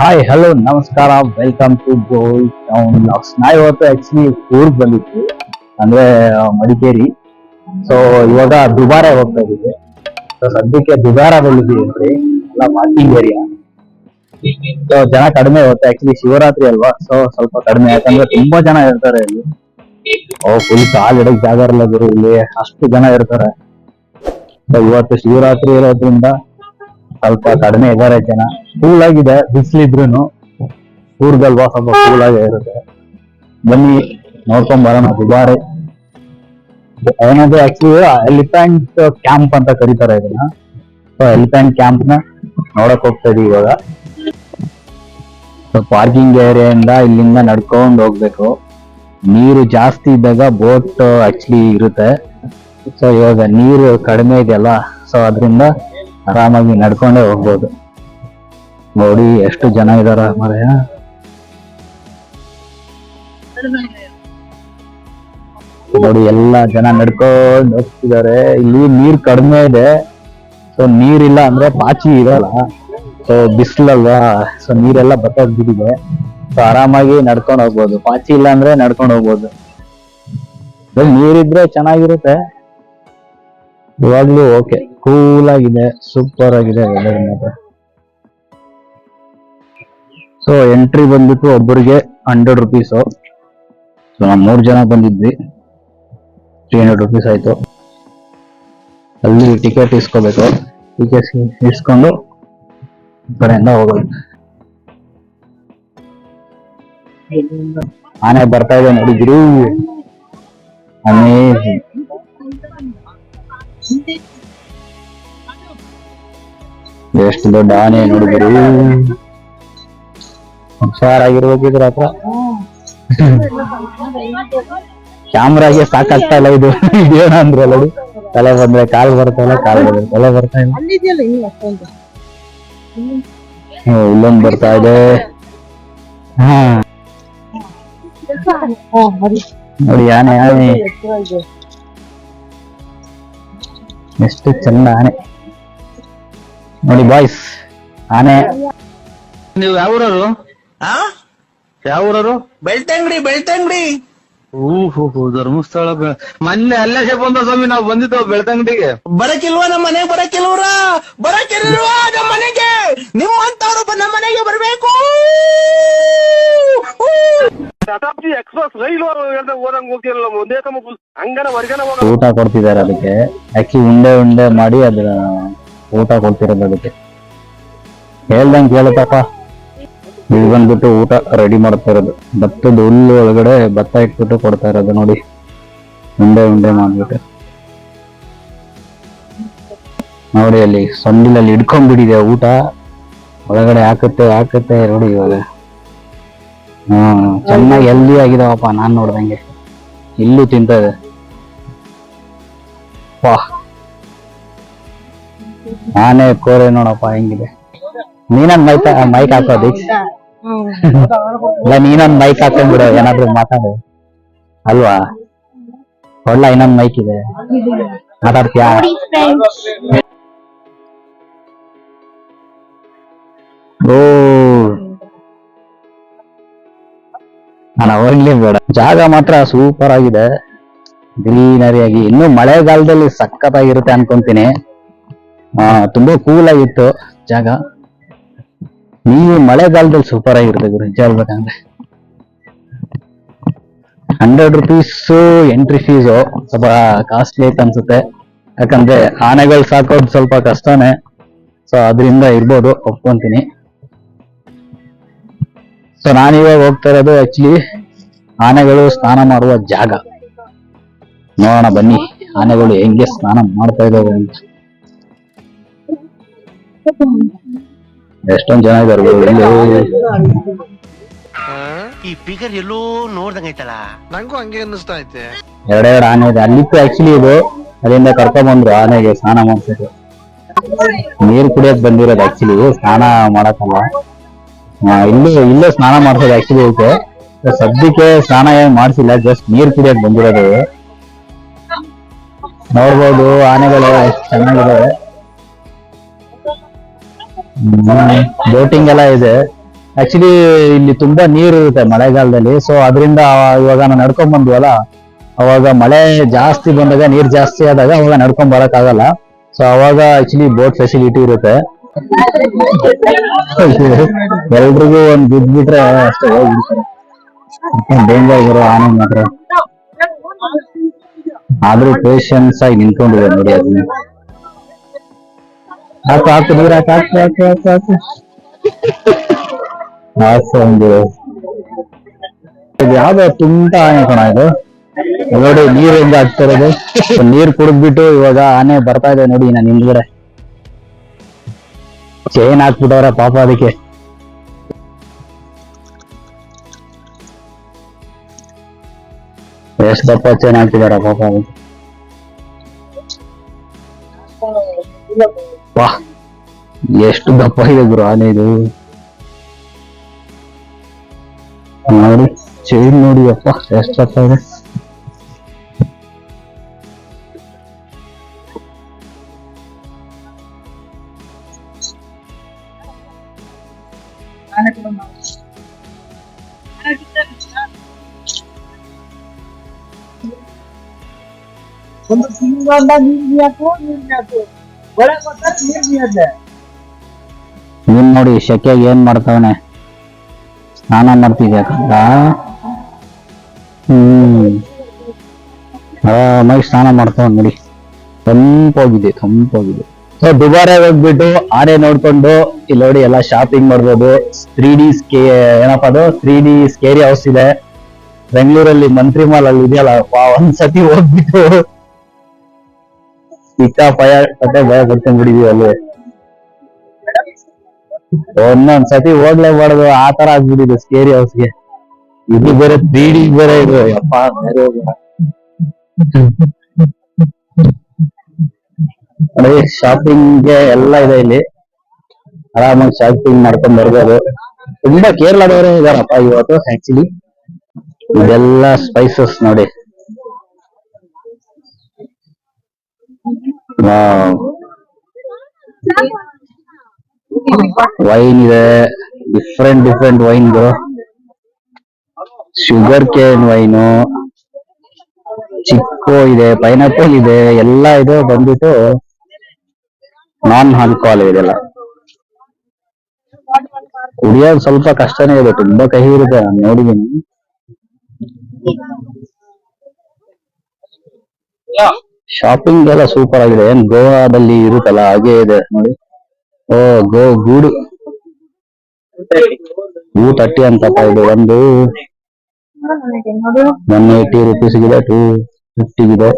Hi hello ನಮಸ್ಕಾರ welcome to gold town vlogs ನಾ ಇವತ್ತು ಆಕ್ಚುಲಿ ಊರ್ಗ್ ಬಂದಿತ್ತು ಅಂದ್ರೆ ಮಡಿಕೇರಿ. ಸೊ ಇವಾಗ ದುಬಾರ ಹೋಗ್ತಾ ಇದ್ದೀವಿ ಸೊ ಸದ್ಯಕ್ಕೆ ದುಬಾರ ಬಂದಿದ್ದೀವಿ ಎಲ್ಲ ಪಾರ್ಕಿಂಗ್ ಏರಿಯಾ ಸೊ ಜನ ಕಡಿಮೆ ಇವತ್ತು ಆಕ್ಚುಲಿ ಶಿವರಾತ್ರಿ ಅಲ್ವಾ? ಸೊ ಸ್ವಲ್ಪ ಕಡಿಮೆ, ಯಾಕಂದ್ರೆ ತುಂಬಾ ಜನ ಇರ್ತಾರೆ ಇಲ್ಲಿ. ಓ ಫುಲ್ ಕಾಲ್ ಇಡಕ್ ಜಾಗ ಇರಲ್ಲ ಗುರು ಇಲ್ಲಿ, ಅಷ್ಟು ಜನ ಇರ್ತಾರೆ. ಇವತ್ತು ಶಿವರಾತ್ರಿ ಇರೋದ್ರಿಂದ ಸ್ವಲ್ಪ ಕಡಿಮೆ ಇದಾರೆ ಜನ. ಕೂಲ್ ಆಗಿದೆ ಬಿಸಿಲಿದ್ರು ಊರ್ಗಲ್ವಾ ಸ್ವಲ್ಪ ಕೂಲ್ ಆಗೇ ಇರುತ್ತೆ. ಬನ್ನಿ, ನೋಡ್ಕೊಂಡ್ ಬರೋಣ, ದುಬಾರಿ. ಏನಂದ್ರೆ ಆಕ್ಚುಲಿ ಎಲಿಫೆಂಟ್ ಕ್ಯಾಂಪ್ ಅಂತ ಕರೀತಾರೆ ಇದನ್ನ. ಸೊ ಎಲಿಫೆಂಟ್ ಕ್ಯಾಂಪ್ನ ನೋಡಕ್ ಹೋಗ್ತಾ ಇದೀವಿ ಇವಾಗ. ಸೊ ಪಾರ್ಕಿಂಗ್ ಏರಿಯಾದಿಂದ ಇಲ್ಲಿಂದ ನಡ್ಕೊಂಡ್ ಹೋಗ್ಬೇಕು. ನೀರು ಜಾಸ್ತಿ ಇದ್ದಾಗ ಬೋಟ್ ಆಕ್ಚುಲಿ ಇರುತ್ತೆ. ಸೊ ಇವಾಗ ನೀರು ಕಡಿಮೆ ಇದೆಯಲ್ಲ ಸೊ ಅದರಿಂದ ಆರಾಮಾಗಿ ನಡ್ಕೊಂಡೇ ಹೋಗ್ಬೋದು. ನೋಡಿ, ಎಷ್ಟು ಜನ ಇದಾರ ಮರೆಯ? ನೋಡಿ, ಎಲ್ಲಾ ಜನ ನಡ್ಕೊಂಡು ಹೋಗ್ತಿದ್ದಾರೆ. ಇಲ್ಲಿ ನೀರ್ ಕಡಿಮೆ ಇದೆ. ಸೊ ನೀರಿಲ್ಲ ಅಂದ್ರೆ ಪಾಚಿ ಇರಲ್ಲ. ಸೊ ಬಿಸಿಲಲ್ವಾ? ಸೊ ನೀರೆಲ್ಲ ಬತ್ತೋಗ್ಬಿಟ್ಟಿದೆ. ಸೊ ಆರಾಮಾಗಿ ನಡ್ಕೊಂಡು ಹೋಗ್ಬೋದು. ಪಾಚಿ ಇಲ್ಲ ಅಂದ್ರೆ ನಡ್ಕೊಂಡು ಹೋಗ್ಬೋದು. ನೀರಿದ್ರೆ ಚೆನ್ನಾಗಿರುತ್ತೆ. ಇವಾಗ್ಲೂ ಓಕೆ ಕೂಲ್ ಆಗಿದೆ ಸೂಪರ್ ಆಗಿದೆ ವೆದರ್ ಮಾತ್ರ. ಸೊ ಎಂಟ್ರಿ ಬಂದ್ಬಿಟ್ಟು ಒಬ್ಬರಿಗೆ ಹಂಡ್ರೆಡ್ ರುಪೀಸು ಸೊ ನಾವು ಮೂರ್ ಜನ ಬಂದಿದ್ವಿ. ತ್ರೀ ಹಂಡ್ರೆಡ್ ರುಪೀಸ್ ಆಯ್ತು. ಅಲ್ಲಿ ಟಿಕೆಟ್ ಇಸ್ಕೋಬೇಕು. ಟಿಕೆಟ್ ಇಸ್ಕೊಂಡು ಕಡೆಯಿಂದ ಹೋಗೋದು. ಆನೆ ಬರ್ತಾ ಇದೆ ನೋಡಿದ್ರಿ ಅಮೇಜಿಂಗ್ ಎಷ್ಟು ದೊಡ್ಡ ಆನೆ ನೋಡಿದ್ರಿ ಹುಷಾರಾಗಿರ್ಬೇಕು ಇದ್ರ ಹತ್ರ. ಕ್ಯಾಮ್ರಾಗೆ ಸಾಕಾಗ್ತಾ ಇಲ್ಲ ಇದು. ಇದೇನ ಅಂದ್ರೆ ನೋಡಿ ತಲೆ ಬಂದ್ರೆ ಕಾಲ್ ಬರ್ತಾ ಇಲ್ಲ ಕಾಲ್ ಬಂದ್ರೆ ತಲೆ ಬರ್ತಾ ಇಲ್ಲ. ಇಲ್ಲೊಂದು ಬರ್ತಾ ಇದೆ. ಹಾ. ನೋಡಿ ಆನೆ ಆನೆ. ಎಷ್ಟು ಚಂದ ಆನೆ. ನೋಡಿ ಬಾಯ್ಸ್ ಆನೆ. ನೀವು ಯಾವ ಊರವರು? ಆ? ಯಾವ ಊರವರು? ಬೆಳ್ತಂಗಡಿ ಬೆಳ್ತಂಗಡಿ. ಓಹೋ ಧರ್ಮಸ್ಥಳ ಮೊನ್ನೆ ಅಲ್ಲೇ ಬಂದ ಸ್ವಾಮಿ ನಾವು ಬಂದಿದ್ದೋ ಬೆಳ್ತಂಗಡಿಗೆ? ಬರಕಿಲ್ವಾ ನಮ್ಮ ಮನೆಗೆ ಬರಕಿಲ್ವ್ರ? ಬರಕಿಲ್ವಾ ನಮ್ಮ ಮನೆಗೆ? ನಿಮ್ಮಂತವ್ರು ನಮ್ಮ ಮನೆಗೆ ಬರ್ಬೇಕು. ಶತಾಬ್ದಿ ಎಕ್ಸ್ಪ್ರೆಸ್ ರೈಲು ಓದಂಗ್ ಹೋಗ್ತಿರಲ್ಲ ಒಂದೇ ತಮ್ಮ ಹಂಗನ ಹೊರಗನ ಹೋಗ ಊಟ ಕೊಡ್ತಿದ್ದಾರೆ ಅದಕ್ಕೆ. ಅಕ್ಕಿ ಉಂಡೆ ಉಂಡೆ ಮಾಡಿ ಅದನ್ನ ಊಟ ಕೊಡ್ತಿರೋದು ಅದಕ್ಕೆ ಹೇಳ್ದಂಗೆ ಕೇಳುತ್ತಪ್ಪ ಇದು ಬಂದ್ಬಿಟ್ಟು ಊಟ ರೆಡಿ ಮಾಡ್ತಾ ಇರೋದು. ಭತ್ತದ ಹುಲ್ಲು ಒಳಗಡೆ ಭತ್ತ ಇಟ್ಬಿಟ್ಟು ಕೊಡ್ತಾ ಇರೋದು ನೋಡಿ. ಉಂಡೆ ಉಂಡೆ ಮಾಡ್ಬಿಟ್ಟು. ನೋಡಿ ಅಲ್ಲಿ ಸೊಂಡಿಲಲ್ಲಿ ಹಿಡ್ಕೊಂಡ್ಬಿಟ್ಟಿದೆ ಊಟ. ಒಳಗಡೆ ಹಾಕುತ್ತೆ ಹಾಕುತ್ತೆ ನೋಡಿ ಇವಾಗ. ಹ್ಮ್, ಚೆನ್ನಾಗಿ ಹೆಲ್ದಿ ಆಗಿದಾವಪ್ಪ ನಾನ್ ನೋಡ್ದಂಗೆ. ಇಲ್ಲೂ ತಿಂತ ಇದೆ. ವಾಹ್. ಆನೆ ಕೋರೆ ನೋಡಪ್ಪ, ಹೆಂಗಿದೆ? ನೀನೊಂದ್ ಮೈಕ್ ಮೈಕ್ ಹಾಕೋ ದೀಕ್ಷ ಹ್ಮ್. ಇಲ್ಲ ನೀನೊಂದ್ ಮೈಕ್ ಹಾಕೊಂಡ್ಬಿಡು, ಏನಾದ್ರು ಮಾತಾಡು. ಅಲ್ವಾ? ಒಳ್ಳೆ ಇನ್ನೊಂದ್ ಮೈಕ್ ಇದೆ. ಮಾತಾಡ್ತೀಯಾ? ಓ. ನಾನು ಹೋಗ್ಲಿ ಬೇಡ. ಜಾಗ ಮಾತ್ರ ಸೂಪರ್ ಆಗಿದೆ. ಗ್ರೀನರಿ ಆಗಿ. ಇನ್ನು ಮಳೆಗಾಲದಲ್ಲಿ ಸಖತ್ತಾಗಿರುತ್ತೆ ಅನ್ಕೊಂತೀನಿ. ತುಂಬಾ ಕೂಲ್ ಆಗಿತ್ತು ಜಾಗ. ನೀವು ಮಳೆಗಾಲದಲ್ಲಿ ಸೂಪರ್ ಆಗಿರುತ್ತೆ ಗುರು ನಿಜ ಹೇಳ್ಬೇಕಂದ್ರೆ ಹಂಡ್ರೆಡ್ ರುಪೀಸ್ ಎಂಟ್ರಿ ಫೀಸು ಸ್ವಲ್ಪ ಕಾಸ್ಟ್ಲಿ ಐತೆ ಅನ್ಸುತ್ತೆ. ಯಾಕಂದ್ರೆ ಆನೆಗಳು ಸಾಕೋದು ಸ್ವಲ್ಪ ಕಷ್ಟನೇ. ಸೊ ಅದರಿಂದ ಇರ್ಬೋದು, ಒಪ್ಕೊಂತೀನಿ. ಸೊ ನಾನಿವಾಗ ಹೋಗ್ತಾ ಇರೋದು ಆಕ್ಚುಲಿ ಆನೆಗಳು ಸ್ನಾನ ಮಾಡುವ ಜಾಗ. ನೋಡೋಣ ಬನ್ನಿ, ಆನೆಗಳು ಹೆಂಗೆ ಸ್ನಾನ ಮಾಡ್ತಾ ಇದಾವೆ ಅಂತ. ಎಷ್ಟೊಂದ್ ಜನ ಇದಾರೆ ಈ ಫಿಗರ್ ಎಲ್ಲೋ ನೋಡ್ದಂಗೈತಲ್ಲ ನಂಗೂ ಹಂಗೆ ಅನ್ನಿಸ್ತಾ ಐತೆ. ಎರಡೆರಡು ಆನೆ ಇದೆ. ಅಲ್ಲಿತ್ತು ಆಕ್ಚುಲಿ ಇದು. ಅಲ್ಲಿಂದ ಕರ್ಕೊಂಡ್ ಬಂದ್ರು ಆನೆಗೆ ಸ್ನಾನ ಮಾಡ್ಸಿದ್ರು ನೀರ್ ಕುಡಿಯಕ್ ಬಂದಿರೋದು ಆಕ್ಚುಲಿ ಸ್ನಾನ ಮಾಡಕ್ಕಲ್ಲ. ಇಲ್ಲಿ ಇಲ್ಲೂ ಸ್ನಾನ ಮಾಡ್ಸೋದು ಆಕ್ಚುಲಿ ಐತೆ. ಸದ್ಯಕ್ಕೆ ಸ್ನಾನ ಏನ್ ಮಾಡ್ಸಿಲ್ಲ ಜಸ್ಟ್ ನೀರ್ ಕುಡಿಯಕ್ ಬಂದಿರೋದು. ನೋಡ್ಬೋದು ಆನೆಗಳು ಎಷ್ಟು ಚೆನ್ನಾಗಿದಾವೆ. ಬೋಟಿಂಗ್ ಎಲ್ಲ ಇದೆ. ಆಕ್ಚುಲಿ ಇಲ್ಲಿ ತುಂಬಾ ನೀರು ಇರುತ್ತೆ ಮಳೆಗಾಲದಲ್ಲಿ. ಸೊ ಅದರಿಂದ ಇವಾಗ ನಾವು ನಡ್ಕೊಂಡ್ ಬಂದ್ವಲ್ಲ, ಅವಾಗ ಮಳೆ ಜಾಸ್ತಿ ಬಂದಾಗ ನೀರ್ ಜಾಸ್ತಿ ಆದಾಗ ಅವಾಗ ನಡ್ಕೊಂಡ್ ಬರಕ್ ಆಗಲ್ಲ. ಸೊ ಅವಾಗ ಆಕ್ಚುಲಿ ಬೋಟ್ ಫೆಸಿಲಿಟಿ ಇರುತ್ತೆ. ಎಲ್ರಿಗೂ ಒಂದ್ ಬಿದ್ಬಿಟ್ರೆ ಅಷ್ಟೇ ಹೋಗ್ಬಿಡ್ತಾರೆ ಡೇಂಜರ್ ಇರೋ ಆನಂದ್ ಮಾತ್ರ. ಆದ್ರೂ ಪೇಷನ್ಸ್ ಆಗಿ ನಿಂತ್ಕೊಂಡಿದೆ ನೋಡಿ ಅದನ್ನ. ಹಾಕು ಹಾಕು ನೀರ್ ಹಾಕು ಹಾಕು ಹಾಕು ಹಾಕು ಹಾಕು ಹಾಕು ಇದು ಯಾವ್ದೋ ತುಂಟ ಆನೆ ಕಣ ಇದು ನೋಡಿ ನೀರ್ ಹೆಂಗ ಹಾಕ್ತಾ ಇರೋದು ನೀರ್ ಕುಡಿದ್ಬಿಟ್ಟು ಇವಾಗ ಆನೆ ಬರ್ತಾ ಇದೆ ನೋಡಿ ನಾನು ಹಿಂದ್ಗಡೆ ಚೈನ್ ಹಾಕ್ಬಿಟ್ಟವ್ರ ಪಾಪ ಅದಕ್ಕೆ ಎಷ್ಟು ದಪ್ಪ ಚೈನ್ ಹಾಕಿದಾರ ಪಾಪ ಅದಕ್ಕೆ ವಾಹ್ ಎಷ್ಟು ದಪ್ಪ ಇದೆ ಗುರು ಆನೆ ಇದು. ನೋಡಿ ಚೈನ್ ನೋಡಿ ಅಪ್ಪ, ಎಷ್ಟು ದಪ್ಪ ಇದೆ. ಒಂದು ತಿಂಗಳಿಂದ ನೀರ್ ಬಿಯಾಕು ನೀರ್ ನೀನ್ ನೋಡಿ ಶೆಕೆಗೆ ಏನ್ ಮಾಡ್ತಾವನೆ? ಸ್ನಾನ ಮಾಡ್ತಿದ್ಯಾ ಕಂದ? ಹ್ಮ್. ಆರಾಮಾಗಿ ಸ್ನಾನ ಮಾಡ್ತಾವ ನೋಡಿ. ತಂಪಾಗಿದೆ ತಂಪಾಗಿದೆ. ಸೊ ದುಬಾರೆ ಹೋಗ್ಬಿಟ್ಟು ಆನೆ ನೋಡ್ಕೊಂಡು ಇಲ್ಲಿ ನೋಡಿ ಎಲ್ಲ ಶಾಪಿಂಗ್ ಮಾಡ್ಬೋದು. ತ್ರೀ ಡಿ ಸ್ಕೇ ಏನಪ್ಪ ಅದು? ತ್ರೀ ಡಿ ಸ್ಕೇರಿ ಹೌಸ್ ಇದೆ. ಬೆಂಗಳೂರಲ್ಲಿ ಮಂತ್ರಿ ಮಾಲ್ ಅಲ್ಲಿ ಇದೆಯಲ್ಲ ಒಂದ್ಸತಿ ಹೋಗ್ಬಿಟ್ಟು ಸಿಕ್ಕ ಭಯ ಕತೆ ಭಯ ಬಿಡಿದೀವಿ ಅಲ್ಲಿ. ಒಂದೊಂದ್ ಸತಿ ಹೋಗ್ಲೇಬಾರ್ದು ಆ ತರ ಆಗ್ಬಿಟ್ಟಿದೆ ಸ್ಕೇರಿ ಹೌಸ್ಗೆ ಇದು ಬೇರೆ ತ್ರೀ ಡಿ ಬೇರೆ ಇದು. ಅಪ್ಪ ಬೇರೆ ನೋಡಿ ಎಲ್ಲ ಇದೆ ಇಲ್ಲಿ. ಆರಾಮಾಗಿ ಶಾಪಿಂಗ್ ಮಾಡ್ಕೊಂಡ್ ಬರ್ಬೋದು. ತುಂಬಾ ಕೇರಳದವರೇ ಇದಾರಪ್ಪ ಇವತ್ತು ಆಕ್ಚುಲಿ ಇದೆಲ್ಲ ಸ್ಪೈಸಸ್ ನೋಡಿ. ವೈನ್ ಇದೆ. Different different wine sugar cane wine chikoo ಇದೆ ಪೈನಾಪಲ್ ಇದೆ ಎಲ್ಲ ಇದೆ ಬಂದ್ಬಿಟ್ಟು ನಾನ್ ಆಲ್ಕೋಹಾಲ್ ಇದೆಲ್ಲ ಕುಡಿಯೋದು ಸ್ವಲ್ಪ ಕಷ್ಟನೇ ಇದೆ ತುಂಬಾ ಕಹಿ ಇರುತ್ತೆ ನಾನು ನೋಡಿದೀನಿ ಶಾಪಿಂಗ್ ಎಲ್ಲ ಸೂಪರ್ ಆಗಿದೆ. ಏನ್ ಗೋವಾದಲ್ಲಿ ಇರುತ್ತಲ್ಲ, ಹಾಗೆ ಇದೆ ನೋಡಿ. ಓ, ಗೋ ಗೂಡು. ಟೂ ತರ್ಟಿ ಅಂತಪ್ಪ ಇದು ಒಂದು. ಒನ್ ಏಯ್ಟಿ ರುಪೀಸ್ ಇದೆ ಟೂ ಫಿಫ್ಟಿ ಇದೆ